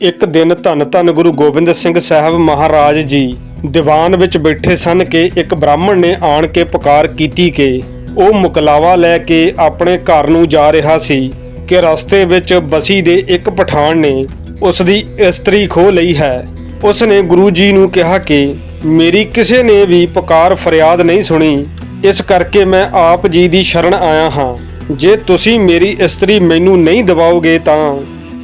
ਇੱਕ ਦਿਨ ਧੰਨ ਧੰਨ ਗੁਰੂ ਗੋਬਿੰਦ ਸਿੰਘ ਸਾਹਿਬ ਮਹਾਰਾਜ ਜੀ ਦੀਵਾਨ ਵਿੱਚ ਬੈਠੇ ਸਨ ਕਿ ਇੱਕ ਬ੍ਰਾਹਮਣ ਨੇ ਆਣ ਕੇ ਪੁਕਾਰ ਕੀਤੀ ਕਿ ਉਹ ਮੁਕਲਾਵਾ ਲੈ ਕੇ ਆਪਣੇ ਘਰ ਨੂੰ ਜਾ ਰਿਹਾ ਸੀ ਕਿ ਰਸਤੇ ਵਿੱਚ ਬਸੀ ਦੇ ਇੱਕ ਪਠਾਨ ਨੇ ਉਸ ਦੀ ਇਸਤਰੀ ਖੋ ਲਈ ਹੈ। ਉਸ ਨੇ ਗੁਰੂ ਜੀ ਨੂੰ ਕਿਹਾ ਕਿ ਮੇਰੀ ਕਿਸੇ ਨੇ ਵੀ ਪੁਕਾਰ ਫਰਿਆਦ ਨਹੀਂ ਸੁਣੀ। ਇਸ ਕਰਕੇ ਮੈਂ ਆਪ ਜੀ ਦੀ ਸ਼ਰਨ ਆਇਆ ਹਾਂ। ਜੇ ਤੁਸੀਂ ਮੇਰੀ ਇਸਤਰੀ ਮੈਨੂੰ ਨਹੀਂ ਦਿਵਾਓਗੇ ਤਾਂ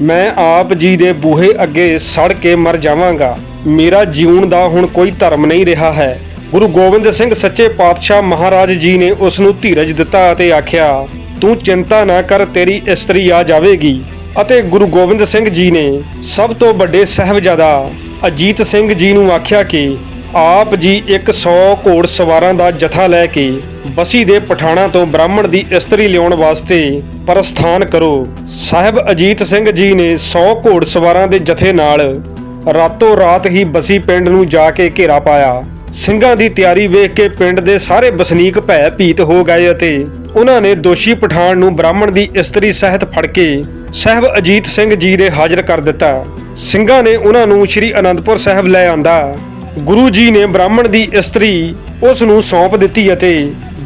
ਮੈਂ ਆਪ ਜੀ ਦੇ ਬੂਹੇ ਅੱਗੇ ਸੜ ਕੇ ਮਰ ਜਾਵਾਂਗਾ। ਮੇਰਾ ਜੀਉਣ ਦਾ ਹੁਣ ਕੋਈ ਧਰਮ ਨਹੀਂ ਰਿਹਾ ਹੈ। ਗੁਰੂ ਗੋਬਿੰਦ ਸਿੰਘ ਸੱਚੇ ਪਾਤਸ਼ਾਹ ਮਹਾਰਾਜ ਜੀ ਨੇ ਉਸ ਨੂੰ ਧੀਰਜ ਦਿੱਤਾ ਅਤੇ ਆਖਿਆ, ਤੂੰ ਚਿੰਤਾ ਨਾ ਕਰ, ਤੇਰੀ ਇਸਤਰੀ ਆ ਜਾਵੇਗੀ। ਅਤੇ ਗੁਰੂ ਗੋਬਿੰਦ ਸਿੰਘ ਜੀ ਨੇ ਸਭ ਤੋਂ ਵੱਡੇ ਸਹਿਬਜ਼ਾਦਾ ਅਜੀਤ ਸਿੰਘ ਜੀ ਨੂੰ ਆਖਿਆ ਕਿ ਆਪ ਜੀ ਇੱਕ 100 ਘੋੜ ਸਵਾਰਾਂ ਦਾ ਜਥਾ ਲੈ ਕੇ ਬਸੀ ਦੇ ਪਠਾਣਾ ਤੋਂ ਬ੍ਰਾਹਮਣ ਦੀ ਇਸਤਰੀ ਲਿਆਉਣ ਵਾਸਤੇ ਪ੍ਰਸਥਾਨ ਕਰੋ। ਸਾਹਿਬ ਅਜੀਤ ਸਿੰਘ ਜੀ ਨੇ 100 ਘੋੜ ਸਵਾਰਾਂ ਦੇ ਜਥੇ ਨਾਲ ਰਾਤੋਂ ਰਾਤ ਹੀ ਬਸੀ ਪਿੰਡ ਨੂੰ ਜਾ ਕੇ ਘੇਰਾ ਪਾਇਆ। ਸਿੰਘਾਂ ਦੀ ਤਿਆਰੀ ਵੇਖ ਕੇ ਪਿੰਡ ਦੇ ਸਾਰੇ ਵਸਨੀਕ ਭੈ ਭੀਤ ਹੋ ਗਏ ਅਤੇ ਉਹਨਾਂ ਨੇ ਦੋਸ਼ੀ ਪਠਾਨ ਨੂੰ ਬ੍ਰਾਹਮਣ ਦੀ ਇਸਤਰੀ ਸਹਿਤ ਫੜ ਕੇ ਸਾਹਿਬ ਅਜੀਤ ਸਿੰਘ ਜੀ ਦੇ ਹਾਜ਼ਰ ਕਰ ਦਿੱਤਾ। ਸਿੰਘਾਂ ਨੇ ਉਹਨਾਂ ਨੂੰ ਸ੍ਰੀ ਅਨੰਦਪੁਰ ਸਾਹਿਬ ਲੈ ਆਂਦਾ। ਗੁਰੂ ਜੀ ਨੇ ਬ੍ਰਾਹਮਣ ਦੀ ਇਸਤਰੀ ਉਸ ਨੂੰ ਸੌਂਪ ਦਿੱਤੀ ਅਤੇ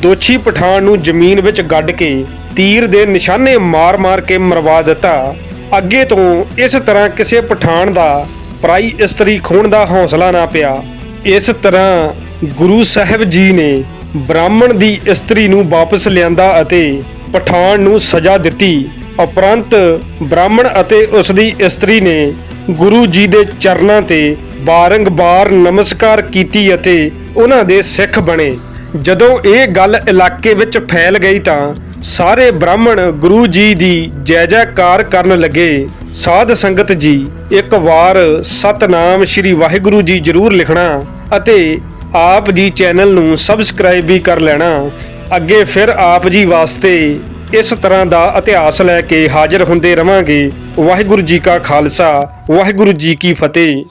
ਦੋਸ਼ੀ ਪਠਾਨ ਨੂੰ ਜ਼ਮੀਨ ਵਿੱਚ ਗੱਡ ਕੇ ਤੀਰ ਦੇ ਨਿਸ਼ਾਨੇ ਮਾਰ-ਮਾਰ ਕੇ ਮਰਵਾ ਦਿੱਤਾ। ਅੱਗੇ ਤੋਂ ਇਸ ਤਰ੍ਹਾਂ ਕਿਸੇ ਪਠਾਨ ਦਾ ਪਰਾਈ ਇਸਤਰੀ ਖੋਣ ਦਾ ਹੌਸਲਾ ਨਾ ਪਿਆ। ਇਸ ਤਰ੍ਹਾਂ ਗੁਰੂ ਸਾਹਿਬ ਜੀ ਨੇ ਬ੍ਰਾਹਮਣ ਦੀ ਇਸਤਰੀ ਨੂੰ ਵਾਪਸ ਲਿਆਂਦਾ ਅਤੇ ਪਠਾਨ ਨੂੰ ਸਜ਼ਾ ਦਿੱਤੀ। ਉਪਰੰਤ ਬ੍ਰਾਹਮਣ ਅਤੇ ਉਸ ਦੀ ਇਸਤਰੀ ਨੇ ਗੁਰੂ ਜੀ ਦੇ ਚਰਨਾਂ ਤੇ ਬਾਰੰਗਬਾਰ ਨਮਸਕਾਰ ਕੀਤੀ ਅਤੇ ਉਹਨਾਂ ਦੇ ਸਿੱਖ ਬਣੇ। ਜਦੋਂ ਇਹ ਗੱਲ ਇਲਾਕੇ ਵਿੱਚ ਫੈਲ ਗਈ ਤਾਂ ਸਾਰੇ ਬ੍ਰਾਹਮਣ ਗੁਰੂ ਜੀ ਦੀ ਜੈ ਜੈਕਾਰ ਕਰਨ ਲੱਗੇ। ਸਾਧ ਸੰਗਤ ਜੀ, ਇੱਕ ਵਾਰ ਸਤਨਾਮ ਸ੍ਰੀ ਵਾਹਿਗੁਰੂ ਜੀ ਜ਼ਰੂਰ ਲਿਖਣਾ ਅਤੇ ਆਪ ਜੀ ਚੈਨਲ ਨੂੰ ਸਬਸਕ੍ਰਾਈਬ ਵੀ ਕਰ ਲੈਣਾ। ਅੱਗੇ ਫਿਰ ਆਪ ਜੀ ਵਾਸਤੇ ਇਸ ਤਰ੍ਹਾਂ ਦਾ ਇਤਿਹਾਸ ਲੈ ਕੇ ਹਾਜ਼ਰ ਹੁੰਦੇ ਰਵਾਂਗੇ। ਵਾਹਿਗੁਰੂ ਜੀ ਕਾ ਖਾਲਸਾ, ਵਾਹਿਗੁਰੂ ਜੀ ਕੀ ਫਤਿਹ।